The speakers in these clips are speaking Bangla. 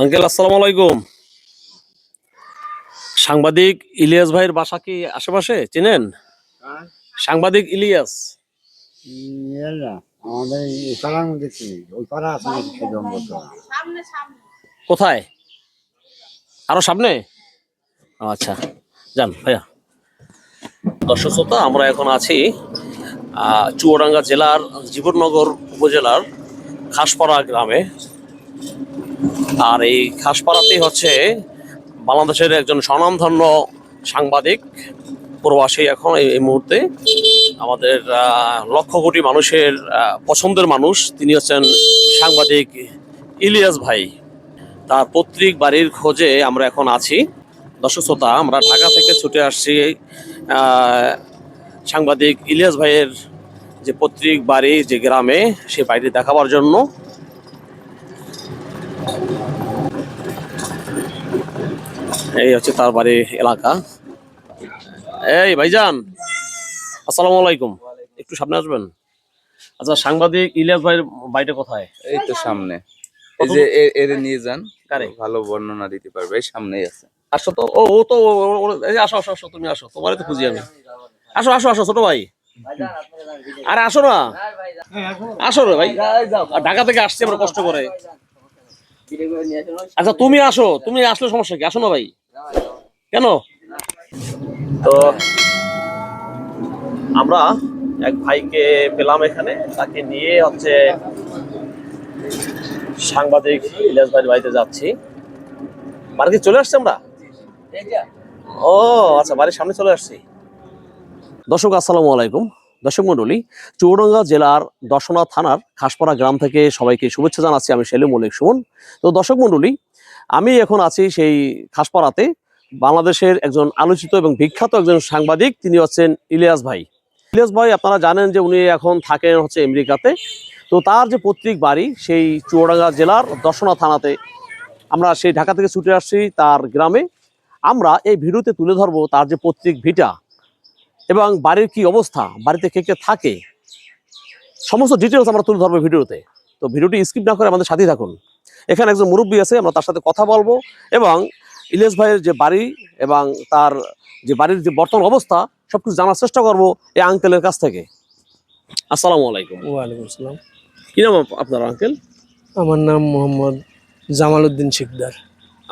আঙ্কেল আসসালামু আলাইকুম। সাংবাদিক ইলিয়াস ভাইয়ের বাসা কি আশেপাশে? চেনেন? সাংবাদিক ইলিয়াস। কোথায়? আরও সামনে? ও, আচ্ছা। যান ভাইয়া। দর্শক শ্রোতা আমরা এখন আছি চুয়াডাঙ্গা জেলার জীবননগর উপজেলার খাসপাড়া গ্রামে। আর এই খাসপাড়াতেই হচ্ছে বাংলাদেশের একজন স্বনামধন্য সাংবাদিক, প্রবাসী এখন এই মুহূর্তে। আমাদের লক্ষ কোটি মানুষের পছন্দের মানুষ, তিনি হচ্ছেন সাংবাদিক ইলিয়াস ভাই। তার পৈতৃক বাড়ির খোঁজে আমরা এখন আছি। দর্শক শ্রোতা, আমরা ঢাকা থেকে ছুটে আসছি সাংবাদিক ইলিয়াস ভাইয়ের যে পৈতৃক বাড়ি, যে গ্রামে সে বাড়িটি দেখাবার জন্য। এই হচ্ছে তার বাড়ির এলাকা। এই ভাইজান আসসালামু আলাইকুম। একটু সামনে আসবেন? আচ্ছা সাংবাদিক ইলিয়াস ভাইয়ের বাড়িটা কোথায়? এই তো সামনে। এই যে এর নিয়ে যান। কারে? ভালো বর্ণনা দিতে পারবে এই সামনেই আছে। আসো তো। ও ও তো ও- ও- ও- এই আসো আসো আসো তুমি আসো। তোমারই তো খুঁজি আমি। আসো আসো আসো ছোট ভাই। আরে আসো না। আসো রে ভাই। ঢাকা থেকে আসছি আমরা কষ্ট করে। আচ্ছা তুমি আসো তুমি আসলে সমস্যা কি? আসো না ভাই। কেন? তো আমরা এক ভাইকে পেলাম এখানে। তাকে নিয়ে হচ্ছে সাংবাদিক ইলিয়াস ভাইয়ের বাড়িতে যাচ্ছি। বাড়িতে চলে আসছি আমরা? ও আচ্ছা বাড়ির সামনে চলে আসছি। দর্শক আসসালামু আলাইকুম। দর্শক মন্ডলী চৌডাঙ্গা জেলার দর্শনা থানার খাসপাড়া গ্রাম থেকে সবাইকে শুভেচ্ছা জানাচ্ছি। আমি সেলিম মল্লিক সুমন। তো দর্শক মন্ডলী, আমি এখন আছি সেই খাসপাড়াতে। বাংলাদেশের একজন আলোচিত এবং বিখ্যাত একজন সাংবাদিক, তিনি হচ্ছেন ইলিয়াস ভাই। ইলিয়াস ভাই, আপনারা জানেন যে উনি এখন থাকেন হচ্ছে আমেরিকাতে। তো তার যে পৈতৃক বাড়ি, সেই চুয়াডাঙ্গা জেলার দর্শনা থানাতে আমরা সেই ঢাকা থেকে ছুটে আসছি তার গ্রামে। আমরা এই ভিডিওতে তুলে ধরবো তার যে পৈতৃক ভিটা। এবং বাড়ির কি অবস্থা? বাড়িতে কে কে থাকে? সমস্ত ডিটেলস আমরা তুলে ধরবো ভিডিওতে। তো ভিডিওটি স্কিপ না করে আমাদের সাথেই থাকুন। এখানে একজন মুরব্বী আছে আমরা তার সাথে কথা বলব এবং ইলিয়াস ভাইয়ের যে বাড়ি এবং তার যে বাড়ির যে বর্তমান অবস্থা সবকিছু জানার চেষ্টা করব এই আঙ্কেলের কাছ থেকে। আসসালামু আলাইকুম। ওয়ালাইকুম আসসালাম। কি নাম আপ- আপনার আঙ্কেল আমার নাম মোহাম্মদ জামাল উদ্দিন শিকদার।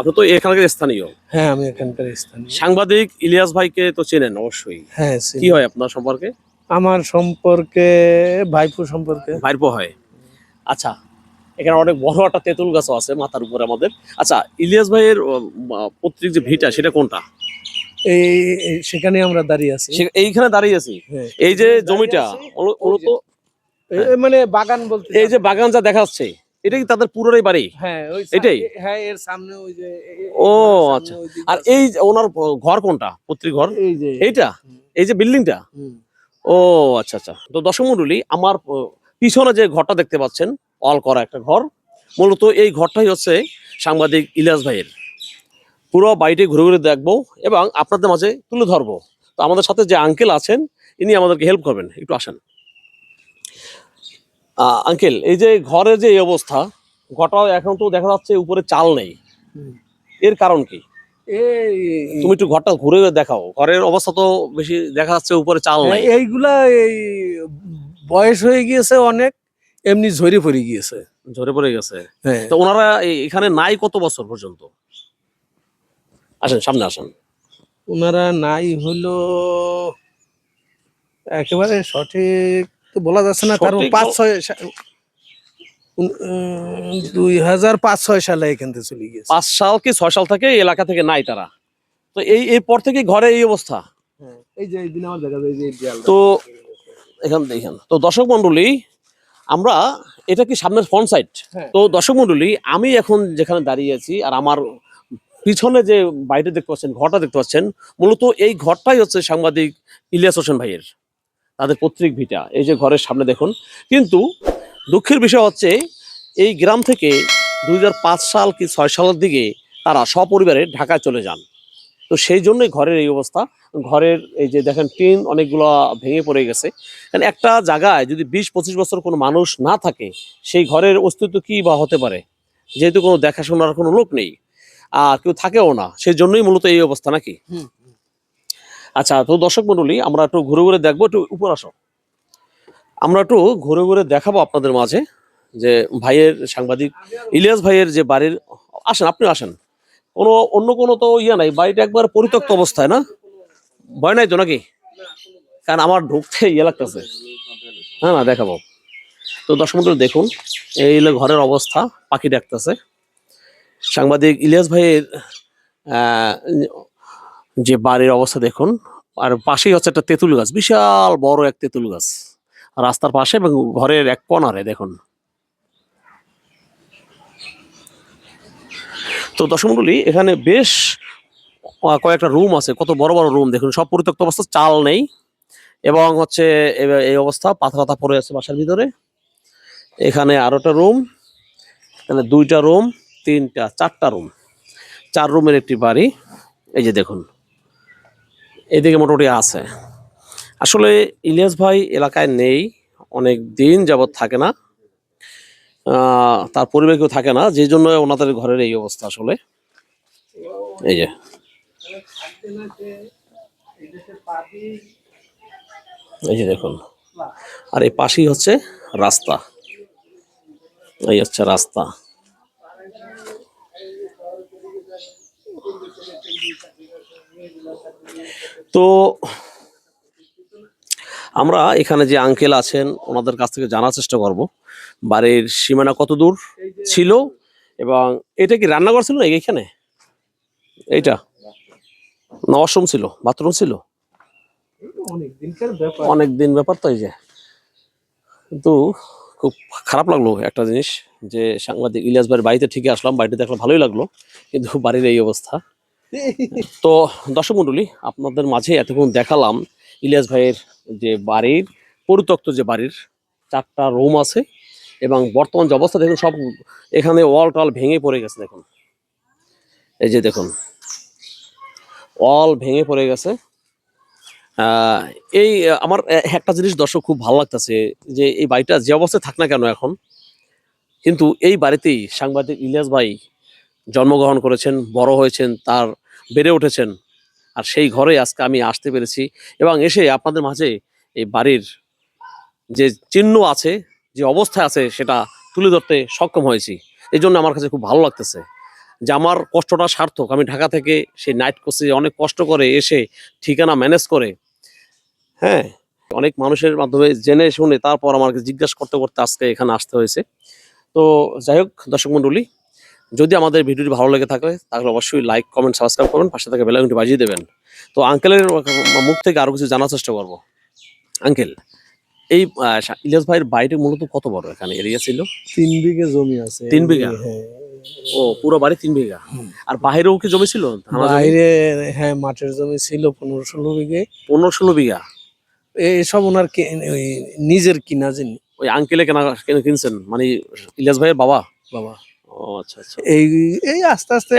আপনি তো এখানকার স্থানীয়। হ্যাঁ আমি এখানকার স্থানীয়। সাংবাদিক ইলিয়াস ভাইকে তো চেনেন অবশ্যই। হ্যাঁ কি হয় আপনার সম্পর্কে? আমার সম্পর্কে ভাইপো সম্পর্কে। ভাইপো হয়। আচ্ছা এখানে অনেক বড় একটা তেঁতুল গাছও আছে মাথার উপরে আমাদের। আচ্ছা ইলিয়াস ভাইয়ের পৈতৃক যে ভিটা সেটা কোনটা? এই সেখানে আমরা দাঁড়িয়ে আছি। এইখানে দাঁড়িয়ে আছি? হ্যাঁ। এই যে জমিটা মূলত মানে বাগান বলতে এই যে বাগান যা দেখা যাচ্ছে এটা কি তাদের পুরোটাই বাড়ি? হ্যাঁ এটাই? হ্যাঁ এর সামনে ওই যে ও, আচ্ছা। আর এই ওনার ঘর কোনটা? পৈতৃক ঘর? এই যে। এইটা? এই যে বিল্ডিংটা। ও আচ্ছা আচ্ছা। তো মন্ডলী আমার পিছনে যে ঘরটা দেখতে পাচ্ছেন অল করা একটা ঘর মূলত এই ঘরটাই হচ্ছে সাংবাদিক ইলিয়াস ভাইয়ের। পুরো বাড়িটি ঘুরে ঘুরে দেখব এবং আপনাদের মাঝে তুলে ধরবো। তো আমাদের সাথে যে আঙ্কেল আছেন ইনি আমাদেরকে হেল্প করবেন। একটু আসেন। আঙ্কেল এই যে ঘরের যে এই অবস্থা ঘরটা এখন তো দেখা যাচ্ছে উপরে চাল নেই। এর কারণ কি? তুমি একটু ঘরটা ঘুরে দেখাও। ঘরের অবস্থা তো বেশি দেখা যাচ্ছে উপরে চাল নাই। হ্যাঁ, এইগুলা এই বয়স হয়ে গিয়েছে অনেক এমনি ঝরে পড়ে গিয়েছে। ঝরে পড়ে গেছে? হ্যাঁ। তো ওনারা এখানে নাই কত বছর পর্যন্ত? আসেন সামনে আসেন। ওনারা নাই হলো একেবারে সঠিক তো বলা যাচ্ছে না কারণ পাঁচ ছয় দুই হাজার পাঁচ ছয় সালে এখান থেকে চলে গিয়েছে। পাঁচ সাল কি ছয় সাল থেকে এলাকা থেকে নাই তারা? তো এই এই পর থেকে ঘরে এই অবস্থা? হ্যাঁ, এই যে এই দিন আমার দেখা যায় যে তো এখান দেখেন তো দর্শক মন্ডলী আমরা এটা কি সামনের ফ্রন্ট সাইড হ্যাঁ। তো দর্শক মন্ডলী আমি এখন যেখানে দাঁড়িয়ে আছি আর আমার পিছনে যে বাইরে দেখতে পাচ্ছেন ঘরটা দেখতে পাচ্ছেন মূলত এই ঘরটাই হচ্ছে সাংবাদিক ইলিয়াস হোসেন ভাইয়ের। তাদের পৈতৃক ভিটা, এই যে ঘরের সামনে দেখুন। কিন্তু দুঃখের বিষয় হচ্ছে, এই গ্রাম থেকে দু হাজার পাঁচ সাল কি ছয় সালের দিকে তারা সপরিবারে ঢাকায় চলে যান। তো সেই জন্যই ঘরের এই অবস্থা। ঘরের এই যে দেখেন, টিন অনেকগুলো ভেঙে পড়ে গেছে। কারণ একটা জায়গায় যদি বিশ পঁচিশ বছর কোনো মানুষ না থাকে, সেই ঘরের অস্তিত্ব কি বা হতে পারে? যেহেতু কোনো দেখাশোনার কোনো লোক নেই, আর কেউ থাকেও না, সেই জন্যই মূলত এই অবস্থা নাকি। আচ্ছা তো দর্শক মন্ডলী আমরা একটু ঘুরে ঘুরে দেখব, একটু উপর আসো। আমরা একটু ঘুরে ঘুরে দেখাবো আপনাদের মাঝে যে ভাইয়ের সাংবাদিক, ইলিয়াস ভাইয়ের যে বাড়ির, আসেন আপনি আসেন। কোনো, অন্য কোনো তো ইয়ে নাই, বাড়িটা একবার পরিত্যক্ত অবস্থায়, না? ভয় নাই তো নাকি? কারণ আমার ঢুকতে ইয়ে লাগতেছে। হ্যাঁ না, দেখাবো। তো দর্শক মন্ডলী দেখুন, এই ঘরের অবস্থা, পাখি ডাকতেছে সাংবাদিক ইলিয়াস ভাইয়ের যে বাড়ির অবস্থা দেখুন, আর পাশেই হচ্ছে একটা তেঁতুল গাছ, বিশাল বড় এক তেঁতুল গাছ। রাস্তার পাশে এবং ঘরের এক কর্নারে দেখুন। তো দশমগুলি এখানে বেশ কয়েকটা রুম আছে, কত বড় বড় রুম দেখুন, সব পরিত্যক্ত অবস্থা, চাল নেই। এবং হচ্ছে এই অবস্থা পাতা পাতা পড়ে আছে বাসার ভিতরে। এখানে আরোটা রুম, এখানে দুইটা রুম, তিনটা, চারটা রুম। চার রুমের একটি বাড়ি, এই যে দেখুন। এদিকে মোটামুটি আছে। আসলে ইলিয়াস ভাই এলাকায় নেই, অনেক দিন যাবৎ থাকে না। তার পরিবার কেউ থাকে না, যে জন্য ওনাদের ঘরের এই অবস্থা আসলে। এই যে। এই যে দেখুন। আর এই পাশেই হচ্ছে রাস্তা। এই হচ্ছে রাস্তা। তো আমরা এখানে যে আঙ্কেল আছেন, ওনাদের কাছ থেকে জানার চেষ্টা করব। বাড়ির সীমানা কত দূর ছিল এবং এটা কি রান্নাঘর ছিল না এইখানে এইটা? না ওয়াশরুম ছিল বাথরুম ছিল? অনেক দিন ব্যাপার তো এই যে। কিন্তু খুব খারাপ লাগল একটা জিনিস, যে সাংবাদিক ইলিয়াস ভাইয়ের বাড়িতে ঠিকই আসলাম, বাড়িতে দেখলাম ভালোই লাগল, কিন্তু বাড়ির এই অবস্থা। তো দর্শক মণ্ডলী আপনাদের মাঝে এতক্ষণ দেখালাম ইলিয়াস ভাইয়ের যে বাড়ির, পরিত্যক্ত যে বাড়ির চারটা রুম আছে এবং বর্তমান যে অবস্থা দেখুন, সব এখানে ওয়াল টল ভেঙে পড়ে গেছে দেখুন। এই যে দেখুন, ওয়াল ভেঙে পড়ে গেছে। এই, আমার একটা জিনিস দর্শক খুব ভালো লাগতেছে যে এই বাড়িটা যে অবস্থায় থাক না কেন এখন, কিন্তু এই বাড়িতেই সাংবাদিক ইলিয়াস ভাই জন্মগ্রহণ করেছেন, বড় হয়েছেন, তার বেড়ে উঠেছেন। আর সেই ঘরে আজকে আমি আসতে পেরেছি এবং এসে আপনাদের মাঝে এই বাড়ির যে চিহ্ন আছে, যে অবস্থায় আছে, সেটা তুলে ধরতে সক্ষম হয়েছি। এই জন্য আমার কাছে খুব ভালো লাগতেছে যে আমার কষ্টটা সার্থক। আমি ঢাকা থেকে সেই নাইট কোর্সে অনেক কষ্ট করে এসে ঠিকানা ম্যানেজ করে হ্যাঁ অনেক মানুষের মাধ্যমে জেনে শুনে তারপর আমাকে জিজ্ঞাসা করতে করতে আজকে এখানে আসতে হয়েছে। তো যাই হোক, দর্শক মণ্ডলী যদি আমাদের ভিডিওটি ভালো লেগে থাকে তাহলে অবশ্যই লাইক কমেন্ট সাবস্ক্রাইব করবেন পাশে থেকে বেলাইকনটি বাজিয়ে দেবেন। তো আঙ্কেলের মুখ থেকে আরও কিছু জানার চেষ্টা করব। আঙ্কেল এই ইলিয়াস ভাইয়ের বাড়িটি মূলত কত বড় এখানে? এরিয়া ছিল? তিন বিঘে জমি আছে। তিন বিঘা? হ্যাঁ। ও পুরো বাড়ি তিন বিঘা? আর বাইরেও কি জমি ছিল? বাইরে হ্যাঁ মাঠের জমি ছিল পনেরো ষোলো বিঘে। পনেরো ষোলো বিঘা? এসব ওনার নিজের কিনা জিনিস ওই আঙ্কেলে কেনা কিনে কিনছেন? মানে ইলিয়াস ভাইয়ের বাবা? বাবা। এই এই আস্তে আস্তে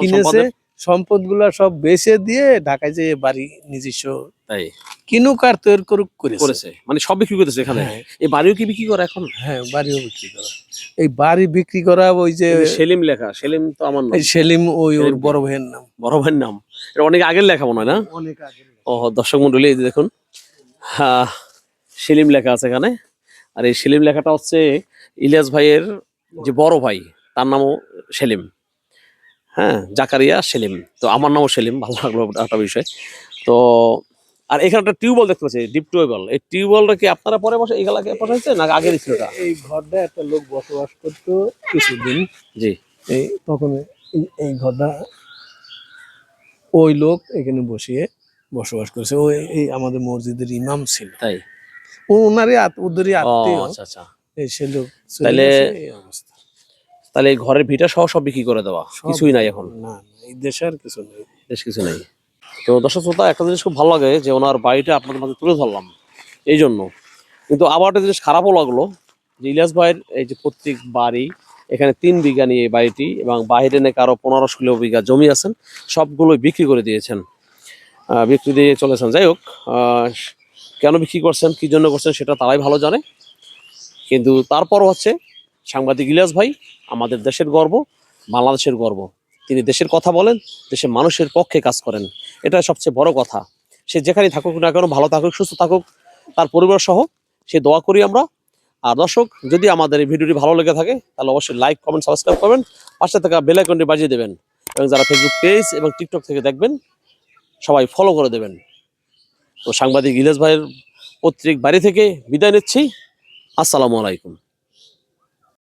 কিনেছে সম্পদগুলা সব বেচে দিয়ে ঢাকায় যে বাড়ি নিজস্ব তাই। কিনুক আর তৈরি করুক করেছে। মানে সব বিক্রি করতেছে এখানে? হ্যাঁ, এই বাড়িও কি বিক্রি করে এখন? হ্যাঁ বাড়িও বিক্রি করা। এই বাড়ি বিক্রি করা ওই যে সেলিম লেখা সেলিম তো আমার নাম। সেলিম ওই ওর বড় ভাইয়ের নাম। বড় ভাইয়ের নাম। এটা অনেক আগের লেখা মনে হয় না? অনেক আগে ও দর্শক মন্ডলী এই যে দেখুন। হ্যাঁ সেলিম লেখা আছে এখানে। আর এই সেলিম লেখাটা হচ্ছে ইলিয়াস ভাইয়ের যে বড় ভাই তার নামও সেলিম। হ্যাঁ জাকারিয়া সেলিম। তো আমার নামও সেলিম ভালো লাগল একটা বিষয়। তো আর এখানে একটা টিউবওয়েল দেখতে পাচ্ছি ডিপ টিউবওয়েল। এই টিউবওয়েলটা কি আপনারা পরে বসে এই এলাকায় পাঠাইছে না আগের ছিল এটা এই ঘরটা একটা লোক বসবাস করতো কিছুদিন। জি। এই তখন এই- ঘরটা ওই লোক এখানে বসিয়ে বসবাস করেছে। ওই এই আমাদের মসজিদের ইমাম ছিল। তাই? ও ওনারই ওদেরই আত্মীয়। আচ্ছা আচ্ছা। এই তাহলে- তাহলে ঘরের ভিটা সহ সব বিক্রি করে দেওয়া? কিছুই নাই এখন? না এই দেশে আর কিছু নেই। বেশ কিছু নেই। তো দর্শক শ্রোতা একটা জিনিস খুব ভালো লাগে যে ওনার বাড়িটা আপনাদের মাঝে তুলে ধরলাম। এই জন্য। কিন্তু আবার একটা জিনিস খারাপও লাগল যে ইলিয়াস ভাইয়ের এই যে প্রত্যেক বাড়ি এখানে তিন বিঘা নিয়ে এই বাড়িটি এবং বাইরে নাকি আরও পনেরো ষোলো বিঘা জমি আছেন সবগুলোই বিক্রি করে দিয়েছেন। বিক্রি দিয়ে চলেছেন। যাই হোক আহ, কেন বিক্রি করছেন কি জন্য করছেন সেটা তারাই ভালো জানে। কিন্তু তারপরও হচ্ছে সাংবাদিক ইলিয়াস ভাই, আমাদের দেশের গর্ব, বাংলাদেশের গর্ব। তিনি দেশের কথা বলেন, দেশের মানুষের পক্ষে কাজ করেন। এটা সবচেয়ে বড় কথা। সে যেখানেই থাকুক না কেন, ভালো থাকুক, সুস্থ থাকুক, তার পরিবার সহ সে দোয়া করি আমরা। আর দর্শক, যদি আমাদের এই ভিডিওটি ভালো লেগে থাকে, তাহলে অবশ্যই লাইক কমেন্ট সাবস্ক্রাইব করবেন। পাশে থাকা বেল আইকনটি বাজিয়ে দেবেন। এবং যারা ফেসবুক পেজ এবং টিকটক থেকে দেখবেন, সবাই ফলো করে দেবেন। তো সাংবাদিক ইলিয়াস ভাইয়ের পত্রিক বাড়ি থেকে বিদায় নিচ্ছি। আসসালামু আলাইকুম।